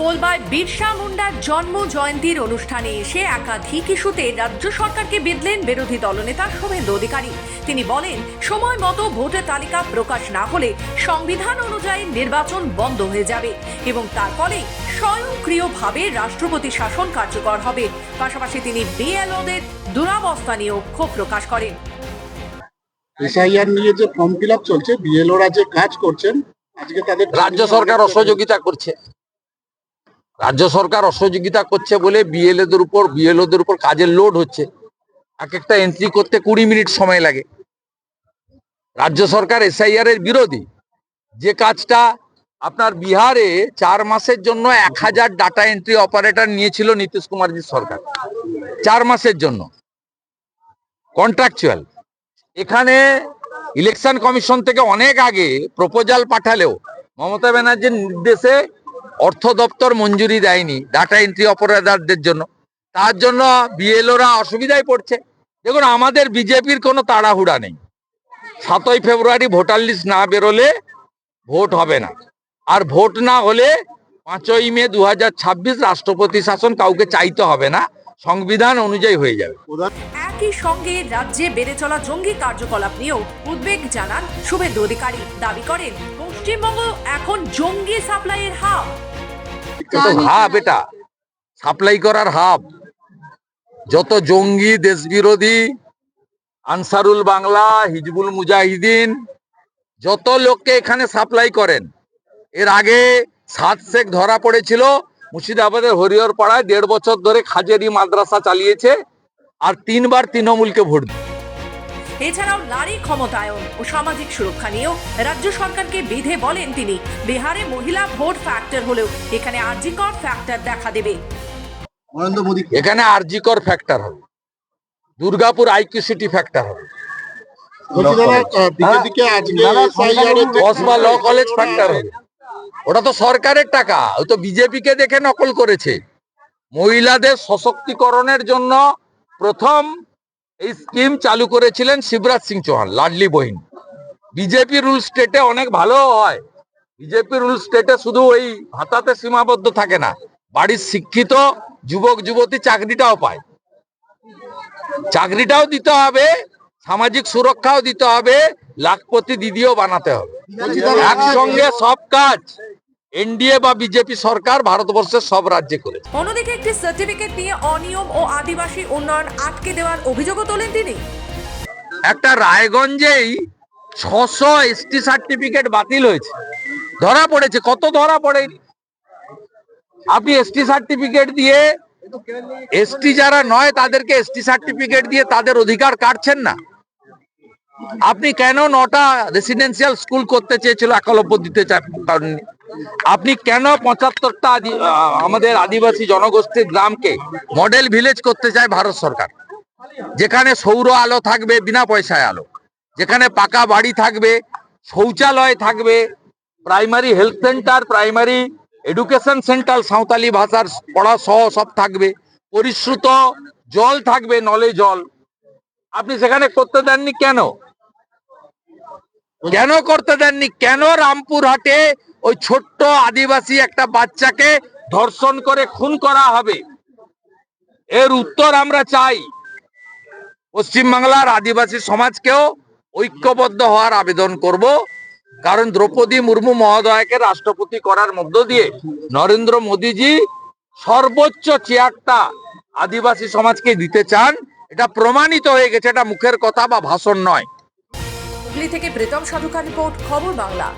পোলবায় বিরসা মুন্ডার জন্ম জয়ন্তীর অনুষ্ঠানে এসে একাধিক ইস্যুতে রাজ্য সরকারকে বিদলেন বিরোধী দলনেতা শুভেন্দু অধিকারী। তিনি বলেন সময় মতো ভোটের তালিকা প্রকাশ না হলে সংবিধান অনুযায়ী নির্বাচন বন্ধ হয়ে যাবে এবং তার ফলে স্বয়ংক্রিয়ভাবে রাষ্ট্রপতি শাসন কার্যকর হবে। পাশাপাশি তিনি বিএলওদের দুরাবস্থা নিয়েও ক্ষোভ প্রকাশ করেন। এসআইআর নিয়ে যে ফর্ম ফিল আপ চলছে বিএলওরা যে কাজ করছেন আজকে তাদের রাজ্য সরকার অসহযোগিতা করছে। রাজ্য সরকার অসহযোগিতা করছে বলে বিএলএদের উপর বিএলওদের উপর কাজের লোড হচ্ছে। এক একটা এন্ট্রি করতে কুড়ি মিনিট সময় লাগে। রাজ্য সরকার এসআইআর এর বিরোধী। যে কাজটা আপনার বিহারে চার মাসের জন্য এক হাজার ডাটা এন্ট্রি অপারেটর নিয়েছিল নীতিশ কুমারজি সরকার। চার মাসের জন্য। কন্ট্রাকচুয়াল এখানে ইলেকশন কমিশন থেকে অনেক আগে প্রপোজাল পাঠালেও মমতা ব্যানার্জির নির্দেশে অর্থ দপ্তর মঞ্জুরি দেয়নি ডাটা এন্ট্রি অপারেটরদের জন্য। তার জন্য বিএলওরা অসুবিধায় পড়ছে। দেখুন, আমাদের বিজেপির কোনো তাড়াহুড়া নেই। সাতই ফেব্রুয়ারি ভোটার লিস্ট না বেরোলে ভোট হবে না। আর ভোট না হলে পাঁচই মে দু হাজার ছাব্বিশ রাষ্ট্রপতি শাসন কাউকে চাইতে হবে না। সংবিধান অনুযায়ী হয়ে যাবে। একই সঙ্গে রাজ্যে বেড়ে চলা জঙ্গি কার্যকলাপ নিয়েও উদ্বেগ জানান শুভেন্দু অধিকারী। দাবি করেন, পশ্চিমবঙ্গ এখন জঙ্গি সাপ্লাইয়ের হাব। হাব এটা, সাপ্লাই করার হাব। যত জঙ্গি দেশবিরোধী, আনসারুল বাংলা, হিজবুল মুজাহিদিন, যত লোককে এখানে সাপ্লাই করেন, এর আগে সাত শেখ ধরা পড়েছিল, মুর্শিদাবাদের হরিহর পাড়ায় দেড় বছর ধরে খাজেরি মাদ্রাসা চালিয়েছে আর তিনবার তৃণমূলকে ভোট দিয়েছে। এছাড়াও নারী ক্ষমতায়ন ও সামাজিক সুরক্ষা নিয়েও রাজ্য সরকারকে বিধে বলেন তিনি বিহারে মহিলা ভোট ফ্যাক্টর হলেও এখানে আর্জিকর ফ্যাক্টর দেখা দেবে। নরেন্দ্র মোদী এখানে আরজিকর ফ্যাক্টর হবে। দুর্গাপুর আইকিউ সিটি ফ্যাক্টর হবে। বলছি দাদা বিজেপিকে আজকে এসআইআর এর যে- কসবা ল কলেজ ফ্যাক্টর হবে। ওটা তো সরকারের টাকা। ওই তো বিজেপি কে দেখে নকল করেছে। মহিলাদের সশক্তিকরণের জন্য প্রথম এই স্কিম চালু করেছিলেন শিবরাজ সিং চৌহান লাডলি বহিন। বিজেপি রুল স্টেটে অনেক ভালো হয়। বিজেপি রুল স্টেটে শুধু ওই ভাতাতে সীমাবদ্ধ থাকে না বাড়ির শিক্ষিত যুবক যুবতী চাকরিটাও পায়। চাকরিটাও দিতে হবে সামাজিক সুরক্ষাও দিতে হবে লাখপতি দিদিও বানাতে হবে। একসঙ্গে সব কাজ। এনডিএ বা বিজেপি সরকার ভারতবর্ষের সব রাজ্যে করে অন্যদিকে একটি সার্টিফিকেট নিয়ে অনিয়ম ও আদিবাসী উন্নয়ন আটকে দেওয়ার অভিযোগও তোলেন তিনি। একটা রায়গঞ্জেই ছশো এসটি সার্টিফিকেট বাতিল হয়েছে। ধরা পড়েছে কত ধরা পড়ে? আপনি এসটি সার্টিফিকেট দিয়ে এসটি যারা নয় তাদেরকে এসটি সার্টিফিকেট দিয়ে তাদের অধিকার কাটছেন না। আপনি কেন নটা রেসিডেন্সিয়াল স্কুল করতে চেয়েছিল একলব্য দিতে চান? আপনি কেন পঁচাত্তরটা আমাদের আদিবাসী জনগোষ্ঠীর গ্রামকে মডেল ভিলেজ করতে চায় ভারত সরকার? যেখানে সৌর আলো থাকবে, বিনা পয়সায় আলো। যেখানে পাকা বাড়ি থাকবে, শৌচালয় থাকবে primary health centre primary education centre Santali ভাষার পড়া সহ সব থাকবে। পরিশ্রুত জল থাকবে, নলে জল। আপনি সেখানে করতে দেননি কেন? কেন করতে দেননি? কেন রামপুরহাটে ওই ছোট্ট আদিবাসী একটা বাচ্চাকে ধর্ষণ করে খুন করা হবে। এর উত্তর আমরা চাই। পশ্চিমবাংলার আদিবাসী সমাজকেও ঐক্যবদ্ধ হওয়ার আবেদন করব। কারণ দ্রৌপদী মুর্মু মহোদয়কে রাষ্ট্রপতি করার মধ্য দিয়ে নরেন্দ্র মোদীজি সর্বোচ্চ চেয়ারটা আদিবাসী সমাজকে দিতে চান। এটা প্রমাণিত হয়ে গেছে, এটা মুখের কথা বা ভাষণ নয়। থেকে প্রীতম সাধুকার রিপোর্ট, খবর বাংলা।